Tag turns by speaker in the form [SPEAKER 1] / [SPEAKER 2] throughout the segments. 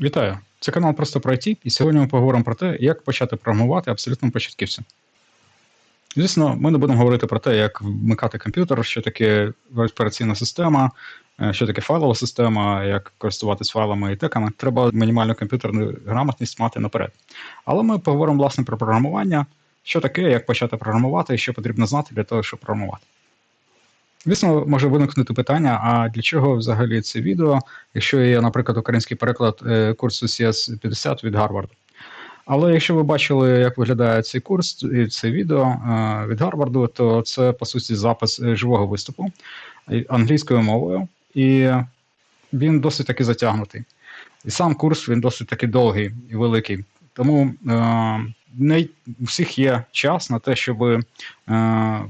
[SPEAKER 1] Вітаю! Це канал просто про IT, і сьогодні ми поговоримо про те, як почати програмувати абсолютно початківцю. Звісно, ми не будемо говорити про те, як вмикати комп'ютер, що таке операційна система, е, що таке файлова система, як користуватись файлами і теками. Треба мінімальну комп'ютерну грамотність мати наперед. Але ми поговоримо власне про програмування, що таке, як почати програмувати, і що потрібно знати для того, щоб програмувати. Звісно, може виникнути питання: а для чого взагалі це відео, якщо є, наприклад, український переклад е, курсу CS 50 від Гарварду. Але якщо ви бачили, як виглядає цей курс і це відео е, від Гарварду, то це по суті запис е, живого виступу е, англійською мовою, і він досить таки затягнутий. І сам курс він досить таки довгий і великий. Тому е, не у всіх є час на те, щоб е,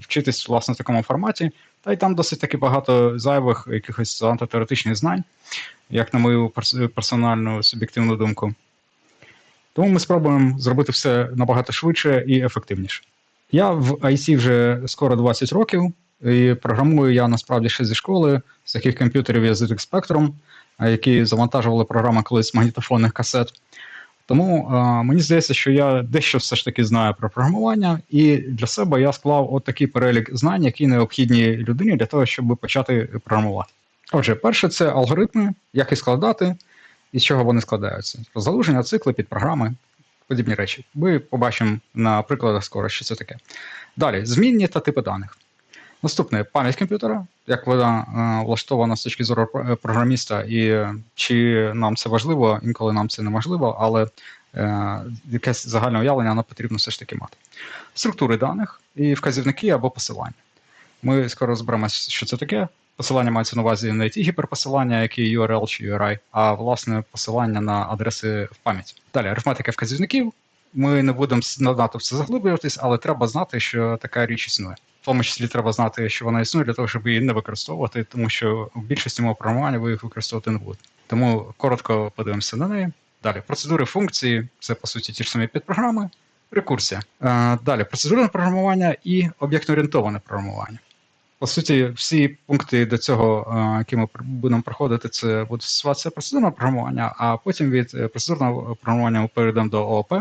[SPEAKER 1] вчитись власне в такому форматі. Та й там досить таки багато зайвих якихось антитеоретичних знань, як на мою персональну суб'єктивну думку. Тому ми спробуємо зробити все набагато швидше і ефективніше. Я в IT вже скоро 20 років, і програмую я насправді ще зі школи, з таких комп'ютерів є ZX Spectrum, які завантажували програми колись з магнітофонних касет. Тому е, мені здається, що я дещо все ж таки знаю про програмування, і для себе я склав от такий перелік знань, які необхідні людині для того, щоб почати програмувати. Отже, перше це алгоритми, як їх складати і з чого вони складаються. Залуження, цикли, підпрограми, подібні речі. Ми побачимо на прикладах скоро, що це таке. Далі, змінні та типи даних. Наступне пам'ять комп'ютера, як вона е, влаштована з точки зору програміста, і е, чи нам це важливо, інколи нам це неможливо, але е, якесь загальне уявлення нам потрібно все ж таки мати. Структури даних і вказівники або посилання. Ми скоро розберемося, що це таке. Посилання мається на увазі не ті гіперпосилання, які URL чи URI, а власне посилання на адреси в пам'ять. Далі арифметика вказівників. Ми не будемо надто в це заглиблюватись, але треба знати, що така річ існує. Тому числі треба знати, що вона існує для того, щоб її не використовувати, тому що в більшості мов програмування ви їх використовувати не будете. Тому коротко подивимося на неї. Далі процедури функції це по суті ті ж самі підпрограми, рекурсія. Е, далі процедурне програмування і об'єктно-орієнтоване програмування. По суті, всі пункти до цього, е, які ми будемо проходити, це буде стосуватися процедурного програмування, а потім від е, процедурного програмування ми перейдемо до ООП,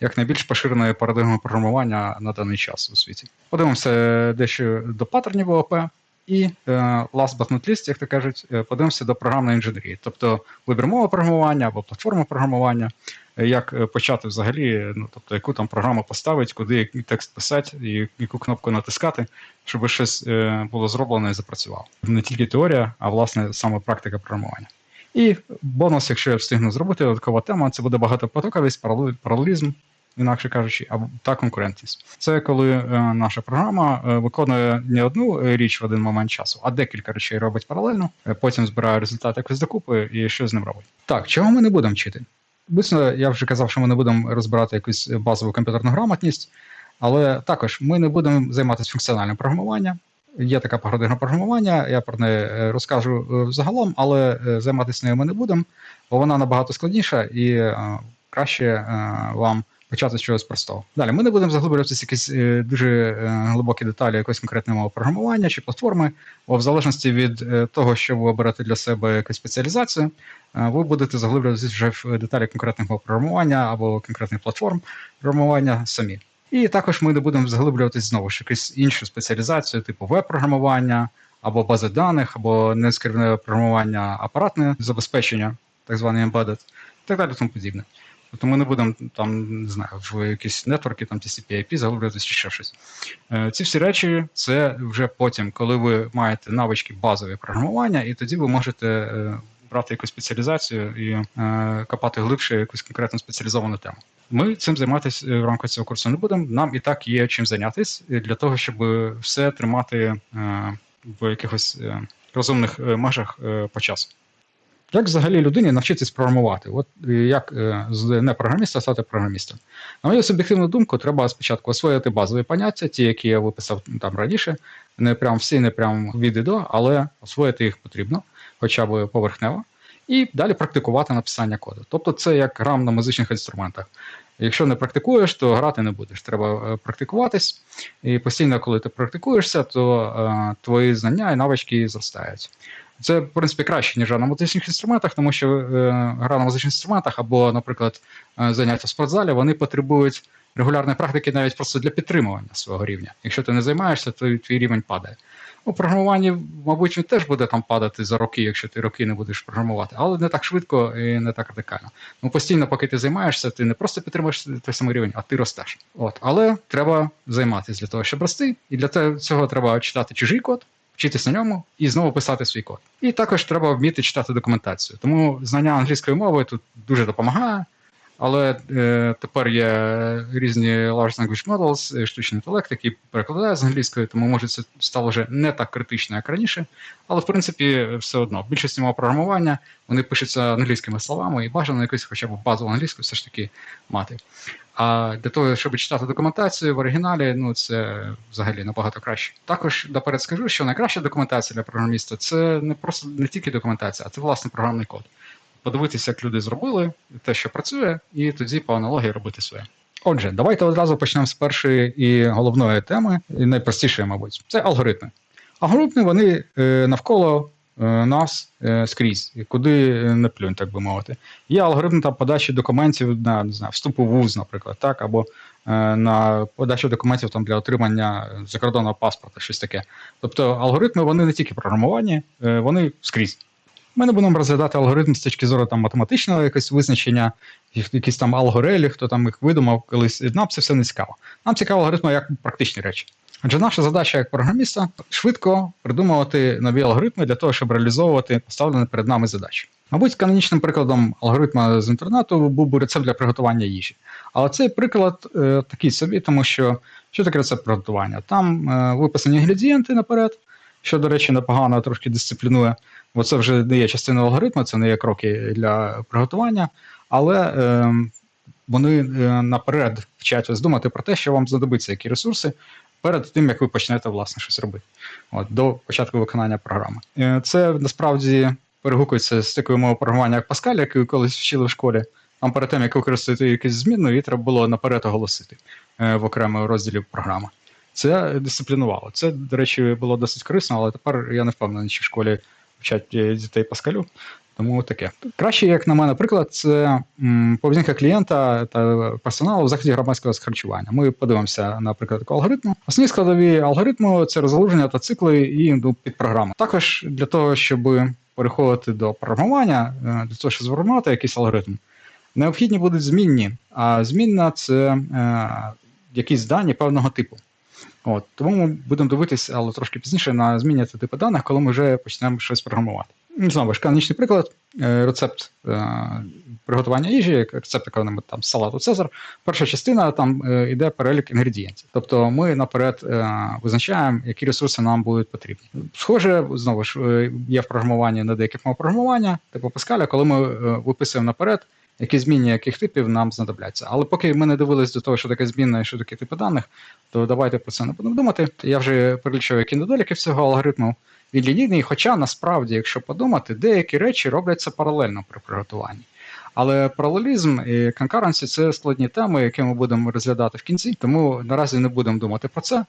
[SPEAKER 1] як найбільш поширеної парадигми програмування на даний час у світі. Подивимося дещо до паттернів ООП. І е, last but not least, як то кажуть, е, подивимося до програмної інженерії, тобто вибір мови програмування або платформи програмування, е, як почати взагалі, ну тобто яку там програму поставити, куди текст писати, і яку кнопку натискати, щоб щось було зроблено і запрацювало. Не тільки теорія, а власне саме практика програмування. І бонус, якщо я встигну зробити, додаткова тема, це буде багатопотоковість, парале- паралелізм, інакше кажучи, та конкурентність. Це коли е, наша програма е, виконує не одну річ в один момент часу, а декілька речей робить паралельно, е, потім збирає результат якось докупи і що з ним робить. Так, чого ми не будемо вчити? Звісно, я вже казав, що ми не будемо розбирати якусь базову комп'ютерну грамотність, але також ми не будемо займатися функціональним програмуванням. Є така парадигма програмування, я про неї е, розкажу е, загалом, але е, займатися нею ми не будемо, бо вона набагато складніша і краще вам почати з чогось простого. Далі ми не будемо заглиблюватися якісь дуже глибокі деталі якоїсь конкретної мови програмування чи платформи, бо в залежності від того, що ви оберете для себе якусь спеціалізацію, ви будете заглиблюватися вже в деталі конкретних мов програмування або конкретних платформ програмування самі. І також ми не будемо заглиблюватись знову ж якусь іншу спеціалізацію, типу веб-програмування, або бази даних, або нескерне програмування апаратне забезпечення, так званий embedded, і так далі, тому подібне. Тобто ми не будемо там, не знаю, в якісь нетворки, там TCP IP заглиблюватися чи ще щось. Е, Ці всі речі це вже потім, коли ви маєте навички базові програмування, і тоді ви можете е, брати якусь спеціалізацію і е, копати глибше якусь конкретно спеціалізовану тему. Ми цим займатися е, в рамках цього курсу не будемо. Нам і так є чим зайнятися для того, щоб все тримати е, в якихось е, розумних е, межах е, по часу. Як взагалі людині навчитись програмувати? От е, як е, з непрограміста стати програмістом? На мою суб'єктивну думку, треба спочатку освоїти базові поняття, ті, які я виписав там раніше, не прям всі, не прям від і до, але освоїти їх потрібно, хоча б поверхнево, і далі практикувати написання коду. Тобто це як грам на музичних інструментах. Якщо не практикуєш, то грати не будеш. Треба е, практикуватись, і постійно, коли ти практикуєшся, то е, твої знання і навички зростають. Це, в принципі, краще, ніж на музичних інструментах, тому що е, гра на музичних інструментах або, наприклад, е, заняття в спортзалі, вони потребують регулярної практики навіть просто для підтримування свого рівня. Якщо ти не займаєшся, то твій рівень падає. У програмуванні, мабуть, він теж буде там падати за роки, якщо ти роки не будеш програмувати, але не так швидко і не так радикально. Ну постійно, поки ти займаєшся, ти не просто підтримуєш той самий рівень, а ти ростеш. От, але треба займатися для того, щоб рости, і для цього треба читати чужий код, вчитись на ньому і знову писати свій код. І також треба вміти читати документацію. Тому знання англійської мови тут дуже допомагає. Але е, тепер є різні large language models, е, штучний інтелект, які перекладає з англійської, тому може це стало вже не так критично, як раніше. Але в принципі, все одно в більшості мов програмування вони пишуться англійськими словами і бажано якусь хоча б базову англійську все ж таки мати. А для того, щоб читати документацію в оригіналі, ну це взагалі набагато краще. Також наперед скажу, що найкраща документація для програміста це не просто не тільки документація, а це власне програмний код. Подивитися, як люди зробили те, що працює, і тоді по аналогії робити своє. Отже, давайте одразу почнемо з першої і головної теми, і найпростішої, мабуть, це алгоритми. Алгоритми вони е, навколо е, нас е, скрізь, куди не плюнь, так би мовити. Є алгоритм там подачі документів на не знаю, вступу в ВУЗ, наприклад, так, або на подачу документів там для отримання закордонного паспорта, щось таке. Тобто алгоритми вони не тільки програмовані, е, вони скрізь. Ми не будемо розглядати алгоритм з точки зору там математичного якогось визначення, якісь там алгорелі, хто там їх видумав колись. Нам це все не цікаво. Нам цікаво алгоритми як практичні речі. Адже наша задача як програміста швидко придумувати нові алгоритми для того, щоб реалізовувати поставлені перед нами задачі. Мабуть, канонічним прикладом алгоритму з інтернету був би рецепт для приготування їжі. Але цей приклад е, такий собі, тому що що таке рецепт приготування? Там е, виписані інгредієнти наперед, що, до речі, непогано трошки дисциплінує. Бо це вже не є частиною алгоритму, це не є кроки для приготування, але е, вони наперед вчать вас думати про те, що вам знадобиться, які ресурси, перед тим, як ви почнете власне щось робити от, до початку виконання програми. Е, це насправді перегукується з такою мовою програмування, як Pascal, яку колись вчили в школі. Там перед тим, як використати якусь змінну, її треба було наперед оголосити е, в окремому розділі програми. Це дисциплінувало. Це, до речі, було досить корисно, але тепер я не впевнений, чи в школі вчать е, дітей Паскалю. Тому таке. Краще, як на мене, приклад, це поведінка клієнта та персоналу в закладі громадського харчування. Ми подивимося, наприклад, алгоритму. Основні складові алгоритму це розгалуження та цикли і ну, підпрограми. Також для того, щоб переходити до програмування, е, для того, щоб зформувати якийсь алгоритм, необхідні будуть змінні. А змінна це е, якісь дані певного типу. От, тому ми будемо дивитися, але трошки пізніше на зміння цього типи даних, коли ми вже почнемо щось програмувати. Ну, Знову ж канонічний приклад, е, рецепт е, приготування їжі, рецепт якого-небудь там салату Цезар. Перша частина там е, йде перелік інгредієнтів. Тобто ми наперед е, визначаємо, які ресурси нам будуть потрібні. Схоже, знову ж е, є в програмуванні на деяких мов програмування, типу Паскаля, коли ми е, виписуємо наперед. Які змінні яких типів нам знадобляться. Але поки ми не дивились до того, що таке змінна і що таке типи даних, то давайте про це не будемо думати. Я вже перелічив, які недоліки всього алгоритму. Лінійний, хоча насправді, якщо подумати, деякі речі робляться паралельно при приготуванні. Але паралелізм і конкуренція це складні теми, які ми будемо розглядати в кінці, тому наразі не будемо думати про це.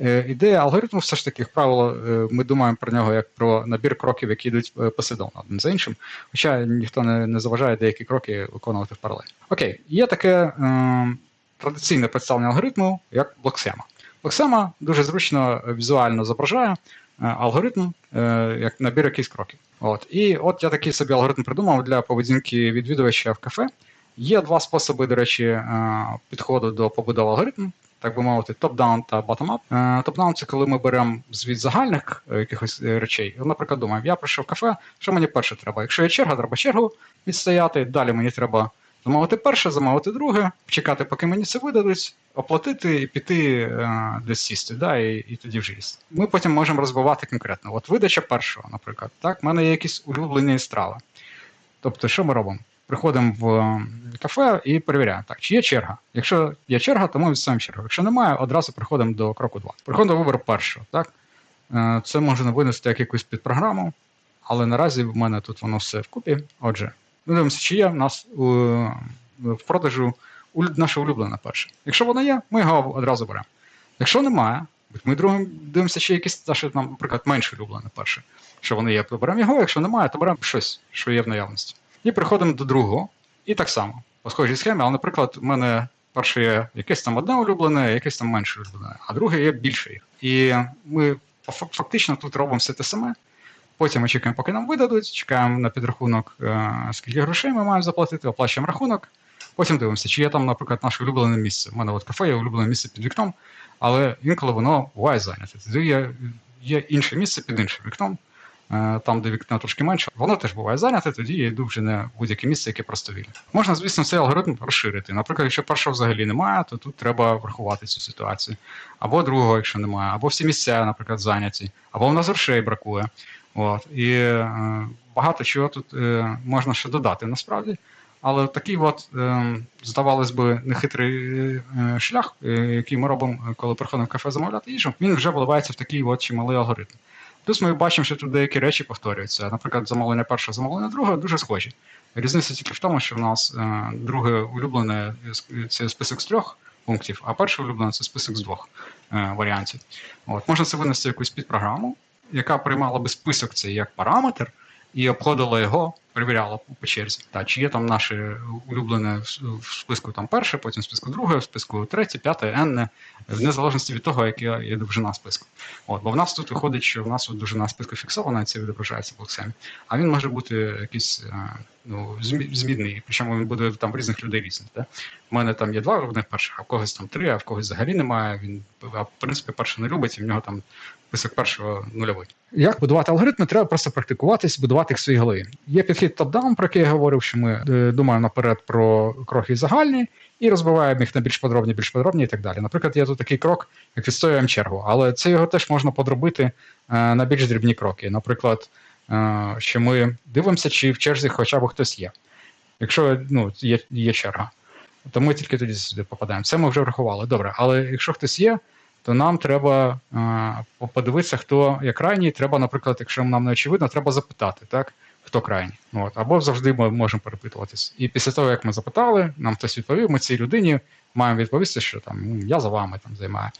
[SPEAKER 1] Е, Ідея алгоритму, все ж таки, як правило, е, ми думаємо про нього як про набір кроків, які йдуть е, послідовно один за іншим. Хоча ніхто не, не заважає деякі кроки виконувати в паралель. Окей, є таке е, традиційне представлення алгоритму, як блоксема. Блоксема дуже зручно візуально зображає алгоритм е, як набір якихось кроків. От. І от я такий собі алгоритм придумав для поведінки відвідувача в кафе. Є два способи, до речі, е, підходу до побудови алгоритму, так би мовити, топ-даун та bottom-up. Е, Топ-даун це коли ми беремо звід загальних е, якихось е, речей. Наприклад, думаємо, я прийшов в кафе, що мені перше треба? Якщо є черга, треба чергу відстояти. Далі мені треба замовити перше, замовити друге, чекати, поки мені це видадуть, оплатити і піти е, десь сісти, да, і, і тоді вже їсти. Ми потім можемо розбивати конкретно. От видача першого, наприклад, так, в мене є якісь улюблені страви. Тобто, що ми робимо? Приходимо в е, кафе і перевіряємо, так, чи є черга. Якщо є черга, то ми відставимо чергу. Якщо немає, одразу приходимо до кроку 2. Приходимо до вибору першого. Так? Е, Це можна винести як якусь підпрограму, але наразі в мене тут воно все вкупі. Отже, ми дивимося, чи є в нас у, в продажу наша улюблена перша. Якщо вона є, ми його одразу беремо. Якщо немає, Ми другим дивимося ще якісь, що нам, наприклад, менше улюблене перше. Що вони є, то беремо його, якщо немає, то беремо щось, що є в наявності. І приходимо до другого, і так само, по схожій схемі, але, наприклад, у мене перше є якесь там одне улюблене, якесь там менше улюблене, а друге є більше їх. І ми фактично тут робимо все те саме. Потім ми чекаємо, поки нам видадуть, чекаємо на підрахунок, е, скільки грошей ми маємо заплатити, оплачуємо рахунок. Потім дивимося, чи є там, наприклад, наше улюблене місце. У мене от кафе є улюблене місце під вікном, але інколи воно буває зайняте. Тоді є, є інше місце під іншим вікном, е, там, де вікно трошки менше, воно теж буває зайняте, тоді я йду вже на будь-яке місце, яке просто вільне. Можна, звісно, цей алгоритм розширити. Наприклад, якщо першого взагалі немає, то тут треба врахувати цю ситуацію. Або другого, якщо немає, або всі місця, наприклад, зайняті, або в нас грошей бракує. От. І е, багато чого тут е, можна ще додати насправді. Але такий, от, е, здавалось би, нехитрий е, шлях, е, який ми робимо, коли приходимо в кафе замовляти їжу, він вже вливається в такий от чималий алгоритм. Плюс ми бачимо, що тут деякі речі повторюються. Наприклад, замовлення першого, замовлення другого дуже схожі. Різниця тільки в тому, що в нас е, друге улюблене е, це список з трьох пунктів, а перше улюблене це список з двох е, варіантів. От. Можна це винести в якусь підпрограму, яка приймала би список цей як параметр і обходила його, перевіряла по черзі. Та, чи є там наше улюблене в- списку там перше, потім в списку друге, в списку третє, п'яте, енне, в незалежності від того, яка є довжина списку. От, бо в нас тут виходить, що в нас от довжина списку фіксована, і це відображається в. А він може бути якийсь е, ну, змінний, причому він буде там в різних людей різний. Да? У мене там є два улюблених перших, а в когось там три, а в когось взагалі немає. Він в принципі перший не любить, і в нього там список першого нульовий. Як будувати алгоритми? Треба просто практикуватись, будувати їх в своїй голові. Є підхід топ-даун, про який я говорив, що ми е, думаємо наперед про кроки загальні і розбиваємо їх на більш подробні, більш подробні і так далі. Наприклад, є тут такий крок, як відстоюємо чергу, але це його теж можна подробити е, на більш дрібні кроки. Наприклад, е, що ми дивимося, чи в черзі хоча б хтось є. Якщо ну, є, є черга, то ми тільки тоді сюди попадаємо. Це ми вже врахували. Добре, але якщо хтось є, то нам треба е, подивитися, хто є крайній. Треба, наприклад, якщо нам не очевидно, треба запитати, так, хто крайній. От. Або завжди ми можемо перепитуватись. І після того, як ми запитали, нам хтось відповів, ми цій людині маємо відповісти, що там «Ну, я за вами там займаю,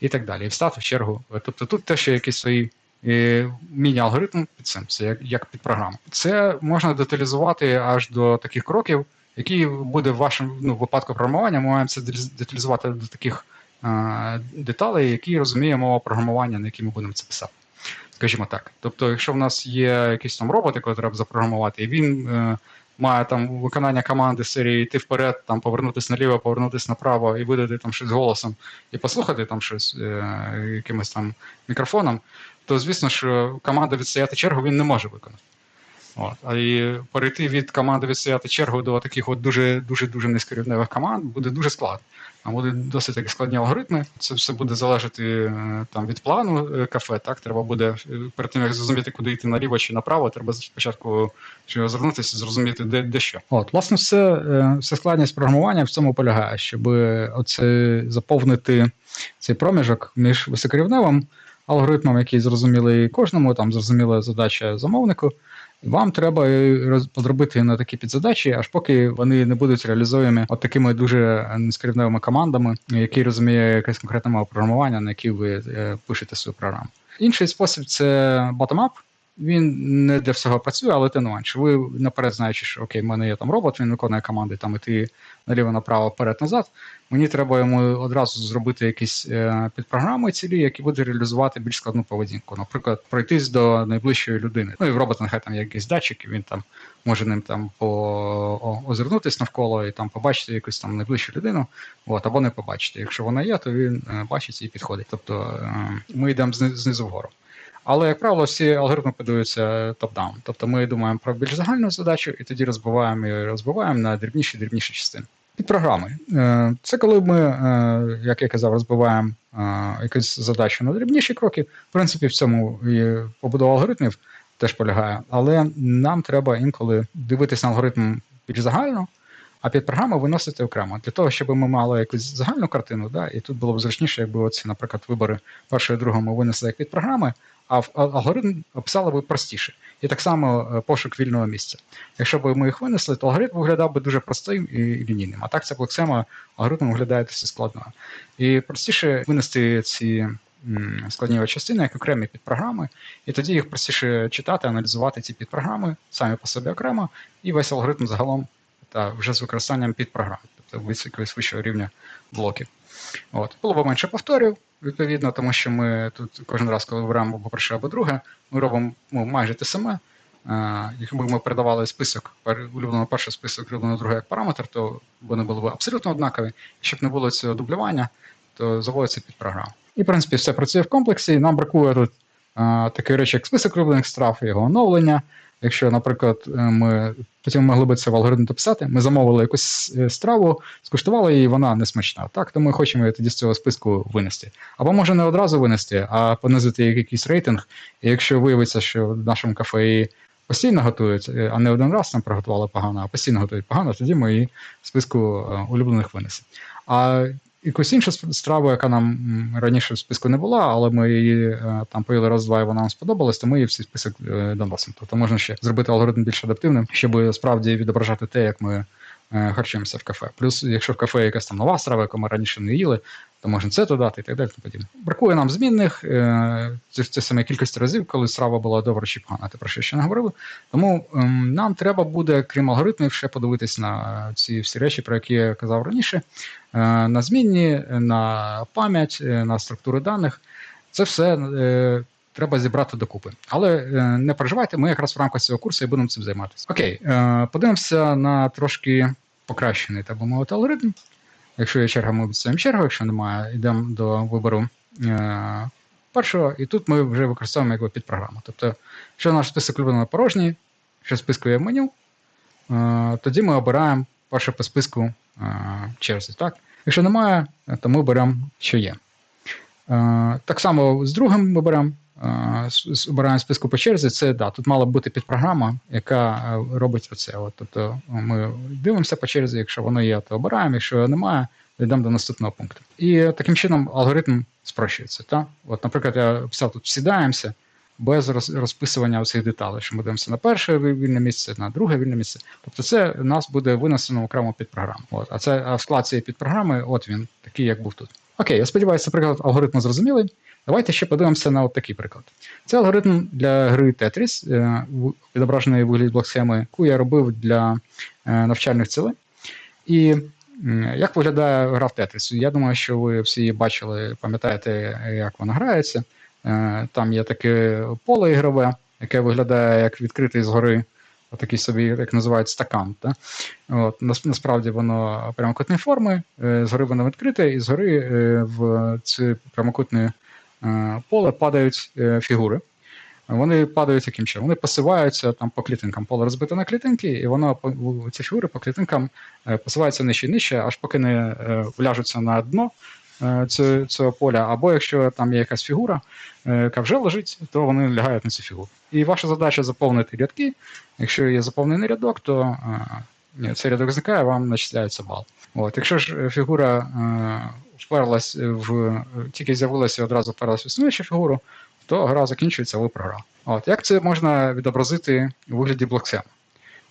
[SPEAKER 1] і так далі. І встати в чергу. Тобто тут теж є якісь свої е, міні-алгоритм під цим, це як, як під програму. Це можна деталізувати аж до таких кроків, які буде в вашому ну, випадку програмування. Ми маємо це деталізувати до таких деталей, які розуміє мова програмування, на які ми будемо це писати. Скажімо так. Тобто, якщо в нас є якийсь там робот, якого треба запрограмувати, і він е, має там виконання команди серії йти вперед, там повернутися наліво, повернутися направо і видати там щось голосом і послухати там щось е, якимось там мікрофоном, то звісно, що команда відстояти чергу він не може виконати. От. А і перейти від команди відстояти чергу до таких от дуже дуже дуже низькорівневих команд буде дуже складно. Там будуть досить такі складні алгоритми. Це все буде залежати е, там від плану е, кафе. Так треба буде е, перед тим, як зрозуміти, куди йти наліво чи направо, треба спочатку чи розвернутися, зрозуміти, де, де що. От, власне, все, все складність програмування в цьому полягає, щоб оце заповнити цей проміжок між високорівневим алгоритмом, який зрозумілий кожному, там зрозуміла задача замовнику. Вам треба розробити на такі підзадачі, аж поки вони не будуть реалізовані от такими дуже нескрівневими командами, які розуміє якесь конкретне програмування, на які ви е, пишете свою програму. Інший спосіб це bottom-up. Він не для всього працює, але тим не менше. Ви наперед знаючи, що окей, в мене є там робот, він виконує команди там іти наліво, направо, вперед, назад. Мені треба йому одразу зробити якісь е, підпрограми цілі, які будуть реалізувати більш складну поведінку. Наприклад, пройтись до найближчої людини. Ну і в робота нехай там є якийсь датчик, і він там може ним там по озирнутись навколо і там побачити якусь там найближчу людину, от, або не побачити. Якщо вона є, то він е, бачить і підходить. Тобто е, ми йдемо зни- знизу вгору. Але, як правило, всі алгоритми подаються топ-даун. Тобто ми думаємо про більш загальну задачу і тоді розбиваємо і розбиваємо на дрібніші дрібніші частини. Підпрограми. Е, Це коли ми, е, як я казав, розбиваємо е, якусь задачу на дрібніші кроки. В принципі, в цьому і побудова алгоритмів теж полягає. Але нам треба інколи дивитися на алгоритм більш загально, а під програму виносити окремо. Для того, щоб ми мали якусь загальну картину, да, і тут було б зручніше, якби оці, наприклад, вибори першого і другого ми винесли як під програми, а алгоритм описали би простіше. І так само е, пошук вільного місця. Якщо б ми їх винесли, то алгоритм виглядав би дуже простим і лінійним. А так ця блоксема алгоритм виглядає досить складною. І простіше винести ці складні частини, як окремі підпрограми, і тоді їх простіше читати, аналізувати ці підпрограми самі по собі окремо, і весь алгоритм загалом та вже з використанням підпрограм, тобто якогось вищого рівня блоків. От. Було б менше повторів, відповідно, тому що ми тут кожен раз, коли вибираємо або перше, або друге, ми робимо ну, майже те саме. Якби ми передавали список, улюблено перший список, улюблено другий як параметр, то вони були б абсолютно однакові. Щоб не було цього дублювання, то заводиться під програму. І, в принципі, все працює в комплексі. Нам бракує тут е, такої речі, як список улюблених страв, його оновлення. Якщо, наприклад, е, ми потім могли би це в алгоритм дописати, ми замовили якусь е, страву, скуштували її, вона не смачна. Так, то ми хочемо її тоді з цього списку винести. Або може не одразу винести, а понизити якийсь рейтинг. І якщо виявиться, що в нашому кафе постійно готують, е, а не один раз там приготували погано, а постійно готують погано, тоді ми її в списку улюблених винесемо. А якусь іншу страву, яка нам раніше в списку не була, але ми її е, там поїли раз-два, і вона нам сподобалась, то ми її в цей список е, доносимо. Тобто можна ще зробити алгоритм більш адаптивним, щоб справді відображати те, як ми харчуємося в кафе. Плюс, якщо в кафе якась там нова страва, яку ми раніше не їли, то можна це додати і так далі. подібне. Бракує нам змінних е, це, це саме кількості разів, коли страва була добра чи погана, те про що ще не говорили. Тому ем, нам треба буде, крім алгоритмів, ще подивитись на ці всі речі, про які я казав раніше, е, на змінні, на пам'ять, е, на структури даних. Це все е, треба зібрати докупи. Але е, не переживайте, ми якраз в рамках цього курсу і будемо цим займатися. Окей, е, подивимося на трошки покращений, так мовити, алгоритм. Якщо є черга, ми відставимо чергу, якщо немає, йдемо до вибору е, першого, і тут ми вже використовуємо якби підпрограму. Тобто, якщо наш список улюблено порожній, що списку є в меню, тоді ми обираємо перше по списку черзі. Так? Якщо немає, то ми беремо, що є. Так само з другим ми беремо. Е, Обираємо списку по черзі, це да, тут мала б бути підпрограма, яка е, робить оце. От, тобто ми дивимося по черзі, якщо воно є, то обираємо, якщо його немає, то йдемо до наступного пункту. І таким чином алгоритм спрощується. Так? От, наприклад, я писав тут всідаємося без роз- розписування цих деталей, що ми дивимося на перше вільне місце, на друге вільне місце. Тобто це у нас буде винесено окремо під програму. От, а це склад цієї підпрограми, от він, такий, як був тут. Окей, я сподіваюся, приклад алгоритму зрозумілий. Давайте ще подивимося на от такий приклад. Це алгоритм для гри Tetris, е, відображений в вигляді блок-схеми, яку я робив для е, навчальних цілей. І як виглядає гра в Tetris? Я думаю, що ви всі бачили, пам'ятаєте, як вона грається. Е, Там є таке поле ігрове, яке виглядає як відкритий згори, отакий собі, як називають, стакан. Та? От, насправді воно прямокутної форми, згори воно відкрите, і згори в це прямокутне е, поле падають е, фігури. Вони падають яким чином? Вони посиваються там по клітинкам. Поле розбите на клітинки, і воно ці фігури по клітинкам е, посуваються нижче і нижче, аж поки не е, вляжуться на дно е, цього, поля. Або якщо там є якась фігура, е, яка вже лежить, то вони лягають на цю фігуру. І ваша задача заповнити рядки. Якщо є заповнений рядок, то е, цей рядок зникає, вам начисляється бал. От, якщо ж е, фігура е, вперлась в тільки з'явилася одразу вперлась в існуючу фігуру, то гра закінчується, ви програли. От, як це можна відобразити у вигляді блоксхеми?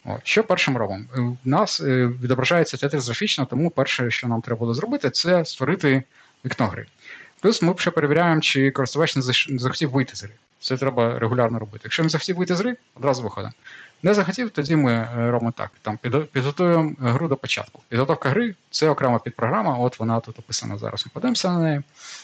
[SPEAKER 1] От, що першим робимо? Е, У нас е, відображається тетрис тому перше, що нам треба буде зробити, це створити вікно гри. Плюс ми ще перевіряємо, чи користувач не захотів вийти з гри. Це треба регулярно робити. Якщо не захотів вийти з гри, одразу виходимо. Не захотів, тоді ми е, робимо так: там підготуємо гру до початку. Підготовка гри це окрема підпрограма, от вона тут описана зараз. Ми подивимося на неї.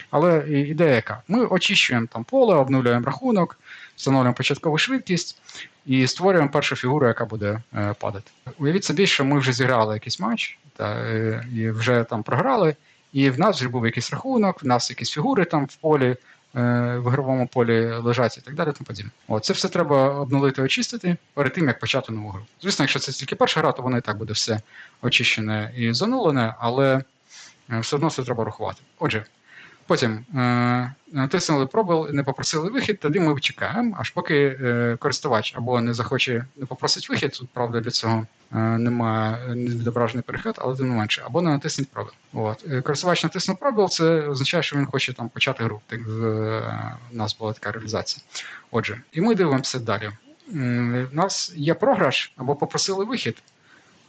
[SPEAKER 1] Але ідея яка? Ми очищуємо там поле, обнулюємо рахунок, встановлюємо початкову швидкість і створюємо першу фігуру, яка буде е, падати. Уявіть собі, що ми вже зіграли якийсь матч та, е, і вже там програли, і в нас вже був якийсь рахунок, в нас якісь фігури там в полі, е, в ігровому полі лежать і так далі. Тому подібне. От, це все треба обнулити, очистити перед тим, як почати нову гру. Звісно, якщо це тільки перша гра, то воно і так буде все очищене і занулене, але е, все одно це треба рахувати. Отже, Потім е, натиснули пробел, не попросили вихід, тоді ми чекаємо, аж поки е, користувач або не захоче не попросить вихід, тут правда для цього е, немає не відображений перехід, але тим не менше, або не натисніть пробел. От. Е, користувач натиснув пробел, це означає, що він хоче там почати гру. Так в е, у нас була така реалізація. Отже, і ми дивимося далі. У нас є програш або попросили вихід.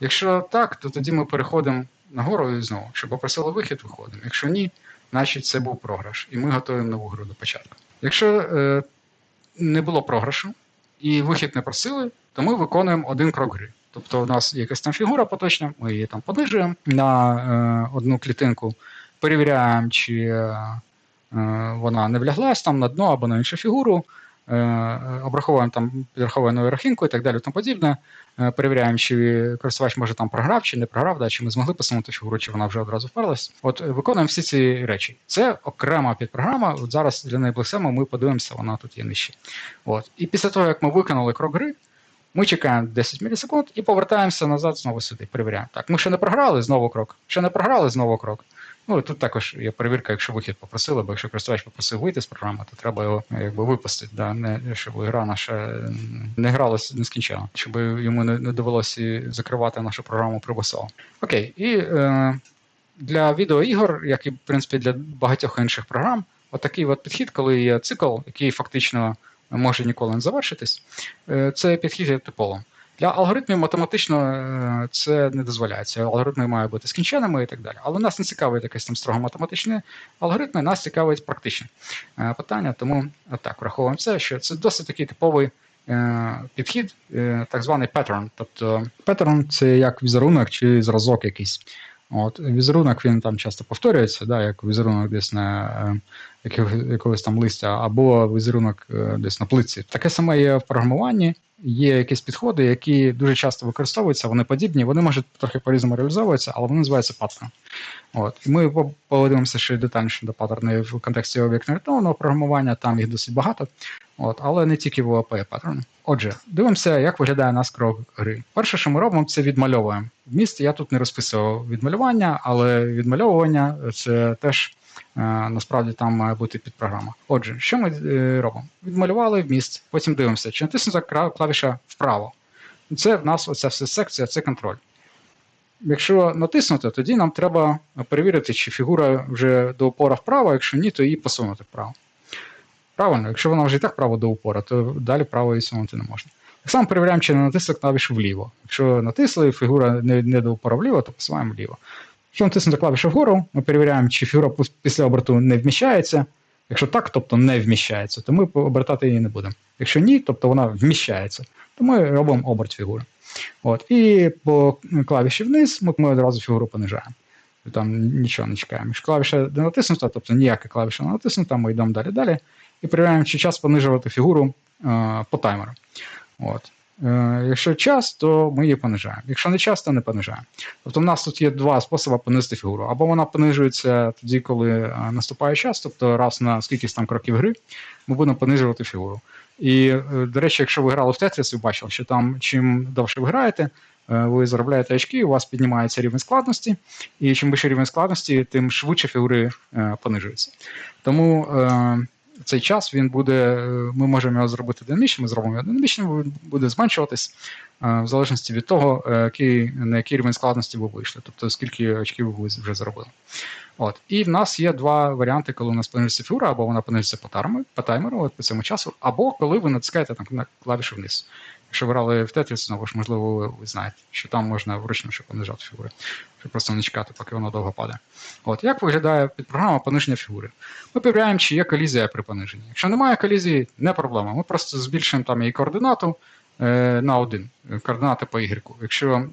[SPEAKER 1] Якщо так, то тоді ми переходимо нагору і знову. Якщо попросили вихід, виходимо. Якщо ні, значить це був програш, і ми готуємо нову гру до початку. Якщо е, не було програшу і вихід не просили, то ми виконуємо один крок гри. Тобто у нас якась там фігура поточна, ми її там понижуємо на е, одну клітинку, перевіряємо, чи е, вона не вляглась там на дно або на іншу фігуру, е, обраховуємо там підрахованою рахунку і так далі, тому подібне. Е, перевіряємо, чи користувач може там програв, чи не програв, да, чи ми змогли посунути фігуру, чи вона вже одразу вперлась. От е, виконуємо всі ці речі. Це окрема підпрограма. От зараз для найближчого ми подивимося, вона тут є нижче. От. І після того, як ми виконали крок гри, ми чекаємо 10 мілісекунд і повертаємося назад знову сюди. Перевіряємо. Так, ми ще не програли, знову крок. Ще не програли, знову крок. Ну тут також є перевірка, якщо вихід попросили, бо якщо користувач попросив вийти з програми, то треба його якби випустити, да, не, щоб гра наша не гралася нескінченно, щоб йому не, не довелося закривати нашу програму прибусово. Окей, і е, для відеоігор, як і в принципі для багатьох інших програм, отакий от підхід, коли є цикл, який фактично може ніколи не завершитись, е, це підхід є типовим. Для алгоритмів математично е, це не дозволяється. Алгоритми мають бути скінченими і так далі. Але нас не цікавить якесь там строго математичні алгоритми, нас цікавить практичні е, питання. Тому так враховуємо це, що це досить такий типовий е, підхід, так званий pattern. Тобто pattern – це як візерунок чи зразок якийсь. От Візерунок він там часто повторюється, да, як візерунок десь на якогось там листя, або візерунок десь на плитці. Таке саме є в програмуванні є якісь підходи, які дуже часто використовуються, вони подібні, вони можуть трохи по-різному реалізовуватися, але вони називаються паттерном. От. І ми подивимося ще детальніше до паттернів в контексті об'єктно-орієнтованого програмування, там їх досить багато, От. але не тільки в ОАП паттерн. Отже, дивимося, як виглядає у нас крок гри. Перше, що ми робимо, це відмальовуємо. Вміст я тут не розписував відмалювання, але відмальовування це теж. Е, насправді там має бути підпрограма. Отже, що ми е, робимо? Відмалювали вміст, потім дивимося, чи натиснута клавіша вправо. Це в нас оця вся секція, це контроль. Якщо натиснути, тоді нам треба перевірити, чи фігура вже до упора вправо, якщо ні, то її посунути вправо. Правильно, якщо вона вже і так вправо до упора, то далі вправо її сунути не можна. Так само перевіряємо, чи не натисли клавішу вліво. Якщо натисли, фігура не, не до упора вліво, то посуваємо вліво. Якщо натиснути клавішу вгору, ми перевіряємо, чи фігура після оберту не вміщається. Якщо так, тобто не вміщається, то ми обертати її не будемо. Якщо ні, тобто вона вміщається, то ми робимо оберт фігури. От. І по клавіші вниз ми, ми одразу фігуру понижаємо. Там нічого не чекаємо. Якщо клавіша не натиснута, тобто ніяка клавіша не натиснута, ми йдемо далі-далі і перевіряємо, чи час понижувати фігуру е, по таймеру. От. Е, якщо час, то ми її понижаємо. Якщо не час, то не понижаємо. Тобто в нас тут є два способи понизити фігуру. Або вона понижується тоді, коли е, наступає час, тобто раз на скільки там кроків гри, ми будемо понижувати фігуру. І, е, до речі, якщо ви грали в Тетріс, ви бачили, що там чим довше ви граєте, ви заробляєте очки, у вас піднімається рівень складності, і чим вищий рівень складності, тим швидше фігури понижуються. Тому цей час він буде, ми можемо його зробити динамічним, ми зробимо його динамічним, він буде зменшуватись в залежності від того, е, який, на який рівень складності ви вийшли, тобто скільки очків ви вже заробили. От. І в нас є два варіанти, коли у нас планується фігура, або вона планується по таймеру, от по цьому часу, або коли ви натискаєте там, на клавішу вниз. Якщо грали в Тетріс, знову ж, можливо, ви, знаєте, що там можна вручну ще понижати фігури, щоб просто не чекати, поки воно довго падає. От Як виглядає підпрограма пониження фігури? Ми перевіряємо, чи є колізія при пониженні. Якщо немає колізії, не проблема. Ми просто збільшуємо там її координату е, на один, координати по Y. Якщо е,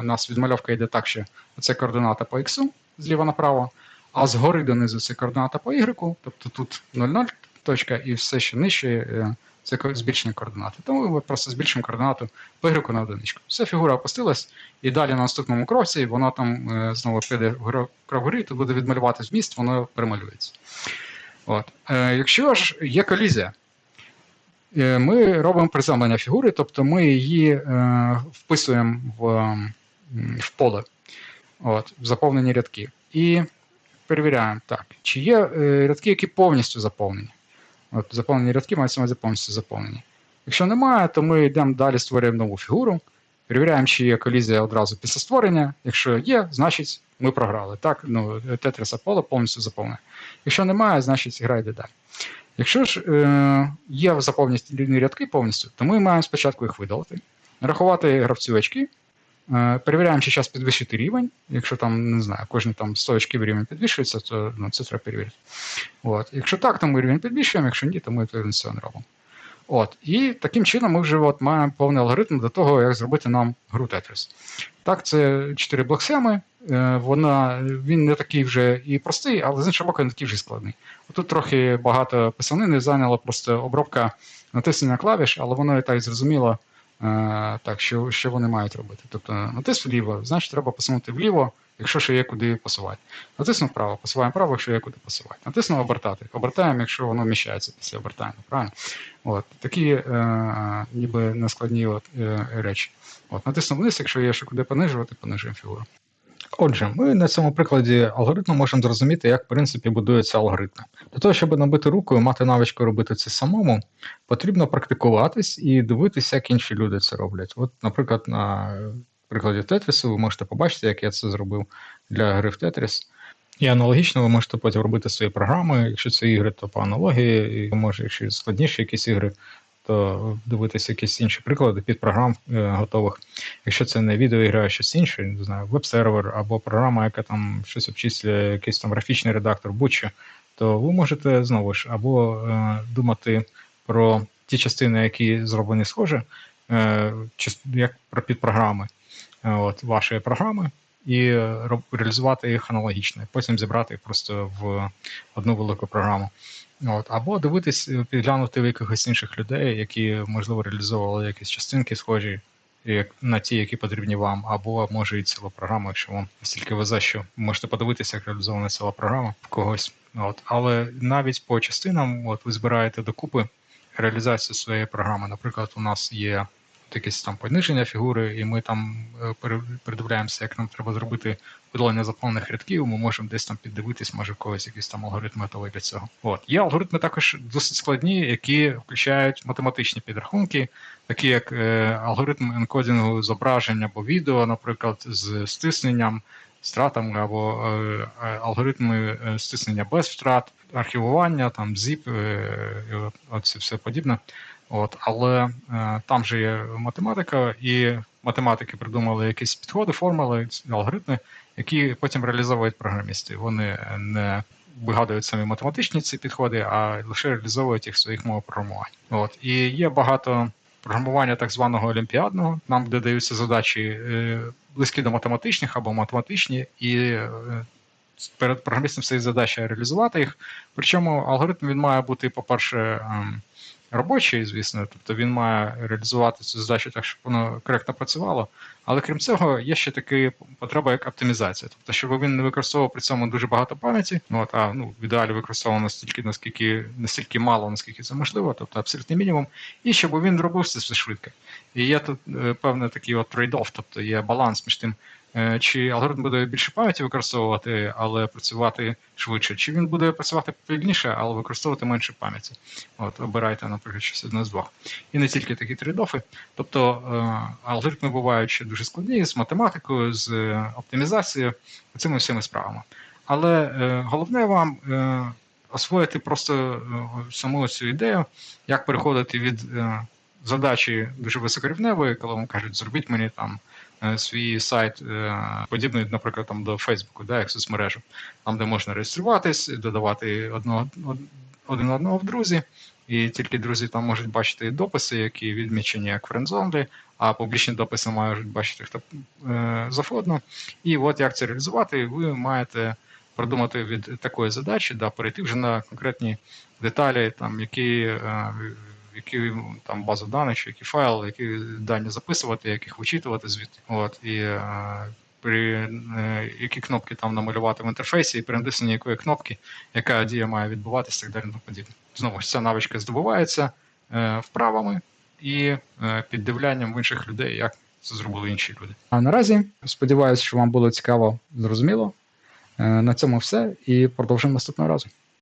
[SPEAKER 1] у нас відмальовка йде так, що це координата по X зліва направо, а згори донизу це координата по Y, тобто тут 0,0 точка і все ще нижче. Е, це збільшення координати. Тому ми просто збільшимо координату ігроку на одиничку. Все, фігура опустилась, і далі на наступному кроці вона там е, знову піде в гори, тут буде відмалювати зміст, воно перемалюється. От. Е, Якщо ж є колізія, е, ми робимо приземлення фігури, тобто ми її вписуємо в в поле, от, в заповнені рядки. І перевіряємо, так, чи є рядки, які повністю заповнені. От Заповнені рядки мають увазі повністю заповнені. Якщо немає, то ми йдемо далі, створюємо нову фігуру, перевіряємо, чи є колізія одразу після створення. Якщо є, значить ми програли. Так, ну, Tetris поле повністю заповнене. Якщо немає, значить гра йде далі. Якщо ж е, є заповнені рядки повністю, то ми маємо спочатку їх видалити, нарахувати гравцю очки Перевіряємо, чи час підвищити рівень. Якщо там, не знаю, кожні там 100 очків рівень підвищується, то ну, це треба перевірити. От. Якщо так, то ми рівень підвищуємо, якщо ні, то ми відповідно не робимо. От. І таким чином ми вже от маємо повний алгоритм до того, як зробити нам гру Tetris. Так, це 4 блоксхеми. Е, Вона, він не такий вже і простий, але з іншого боку, не такий вже складний. Тут трохи багато писанини зайняло просто обробка натиснення клавіш, але воно і так зрозуміло, е, так, що, що вони мають робити. Тобто натис вліво, значить треба посунути вліво, якщо ще є куди посувати. Натиснув вправо, посуваємо вправо, якщо є куди посувати. Натиснув обертати. Обертаємо, якщо воно вміщається після обертання. Правильно? От, такі е, ніби нескладні от, е, речі. От, натиснув вниз, якщо є ще куди понижувати, понижуємо фігуру. Отже, ми на цьому прикладі алгоритму можемо зрозуміти, як в принципі будуються алгоритми. Для того, щоб набити руку і мати навичку робити це самому, потрібно практикуватись і дивитися, як інші люди це роблять. От, наприклад, на прикладі Тетрісу ви можете побачити, як я це зробив для гри в Тетріс. І аналогічно ви можете потім робити свої програми. Якщо це ігри, то по аналогії, і може, якщо складніші якісь ігри, то дивитися якісь інші приклади під програм е, готових. Якщо це не відеоігра, а щось інше, не знаю, веб-сервер або програма, яка там щось обчислює, якийсь там графічний редактор, будь-що, то ви можете знову ж або е, думати про ті частини, які зроблені схоже, е, як про підпрограми от, вашої програми, і реалізувати їх аналогічно, потім зібрати їх просто в одну велику програму. От, або дивитись, е, підглянути в якихось інших людей, які, можливо, реалізовували якісь частинки схожі як на ті, які потрібні вам, або може і ціла програма, якщо вам настільки везе, що можете подивитися, як реалізована ціла програма в когось. От. Але навіть по частинам, от ви збираєте докупи реалізацію своєї програми. Наприклад, у нас є якесь там пониження фігури, і ми там е, передивляємося, як нам треба зробити видалення заповнених рядків. Ми можемо десь там піддивитись, може в когось якийсь там алгоритм готовий для цього. От є алгоритми також досить складні, які включають математичні підрахунки, такі як е, алгоритм енкодінгу зображень або відео, наприклад, з стисненням, стратами, або е, е, алгоритми е, стиснення без втрат, архівування, там ZIP, е, оце все подібне. От, але е, там же є математика, і математики придумали якісь підходи, формули, алгоритми, які потім реалізовують програмісти. Вони не вигадують самі математичні ці підходи, а лише реалізовують їх в своїх мовах програмування. От і є багато програмування так званого олімпіадного, нам де даються задачі е, близькі до математичних або математичні, і е, перед програмістом стоїть задача реалізувати їх. Причому алгоритм він має бути, по-перше, ем, робочий, звісно, тобто він має реалізувати цю задачу так, щоб воно коректно працювало. Але крім цього, є ще така потреба, як оптимізація. Тобто, щоб він не використовував при цьому дуже багато пам'яті, ну, от, а ну, в ідеалі використовував настільки, наскільки настільки мало, наскільки це можливо, тобто абсолютний мінімум, і щоб він робив це все швидко. І є тут е, певний такий от трейд-офф, тобто є баланс між тим, чи алгоритм буде більше пам'яті використовувати, але працювати швидше, чи він буде працювати повільніше, але використовувати менше пам'яті. От, обирайте, наприклад, щось одне з двох. І не тільки такі трейд-оффи. Тобто е, алгоритми бувають ще дуже складні з математикою, з е, оптимізацією, цими всіми справами. Але е, головне вам е, освоїти просто е, саму цю ідею, як переходити від е, задачі дуже високорівневої, коли вам кажуть, зробіть мені там е, свій сайт, е, подібний, наприклад, там до Фейсбуку, да, як соцмережу, там, де можна реєструватись, додавати одного, один одного в друзі, і тільки друзі там можуть бачити дописи, які відмічені як френдзонлі, а публічні дописи можуть бачити хто е, завгодно. І от як це реалізувати, ви маєте продумати від такої задачі, да, перейти вже на конкретні деталі, там, які, е, які там базу даних, чи які файли, які дані записувати, як їх вичитувати звідти. От, і е, при е, які кнопки там намалювати в інтерфейсі, і при натисненні якої кнопки, яка дія має відбуватися, так далі подібне. Знову ж ця навичка здобувається е, вправами і піддивлянням в інших людей, як це зробили інші люди. А наразі сподіваюся, що вам було цікаво, зрозуміло. На цьому все і продовжимо наступного разу.